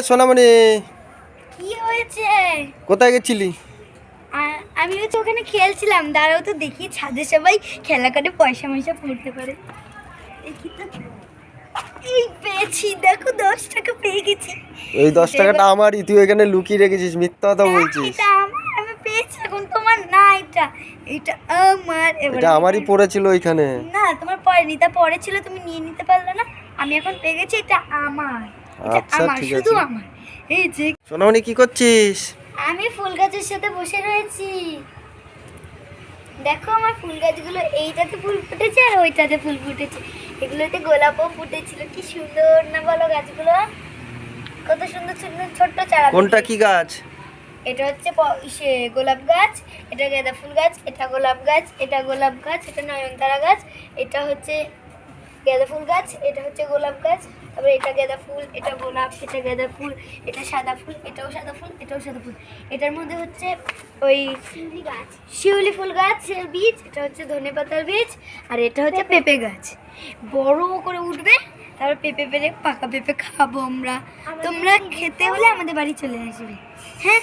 আরে সোনামণি কি হয়েছে? কোথায় গেছিলি? আমি হচ্ছে ওখানে খেলছিলাম। দাঁড়াও তো দেখি ছাদে সবাই খেলা করে পয়সা ময়সা পড়তে পারে। দেখি তো। এই পেয়েছি দেখো দশ টাকা পেয়ে গেছি। এই দশ টাকাটা আমারই তুই এখানে লুকিয়ে রেখেছিস মিথ্যা কথা বলছিস। এটা আমার আমি পেয়েছি এখন তোমার না এটা এটা আমার। এটা আমারই পড়েছিল ওইখানে। না তোমার তা পরে ছিল তুমি নিয়ে নিতে পারলে না। আমি এখন পেয়ে গেছি এটা আমার। আচ্ছা, ঠিক আছে। এই যে সোনামণি কি করছিস? আমি ফুল গাছের সাথে বসে রয়েছি। দেখো আমার ফুল গাছগুলো এইটাতে ফুল ফুটেছে আর ওইটাতে ফুল ফুটেছে। এগুলোতে গোলাপও ফুটেছিল কি সুন্দর না বলো গাছগুলো? কত সুন্দর সুন্দর ছোট্ট চারা কোনটা কি গাছ? এটা হচ্ছে গোলাপ গাছ এটা গাঁদা ফুল গাছ এটা গোলাপ গাছ এটা গোলাপ গাছ এটা নয়নতারা গাছ এটা হচ্ছে গাঁদা ফুল গাছ এটা হচ্ছে গোলাপ গাছ তারপরে এটা গাঁদা ফুল এটা গোলাপ এটা গাঁদা ফুল এটা সাদা ফুল এটাও সাদা ফুল এটাও সাদা ফুল। এটার মধ্যে হচ্ছে ওই শিউলি গাছ। শিউলি ফুল গাছের বীজ এটা হচ্ছে ধনে পাতার বীজ আর এটা হচ্ছে পেঁপে। গাছ। বড় করে উঠবে তারপর পেঁপে পেরে পাকা পেঁপে খাব আমরা। তোমরা খেতে হলে আমাদের বাড়ি চলে আসবে। হ্যাঁ?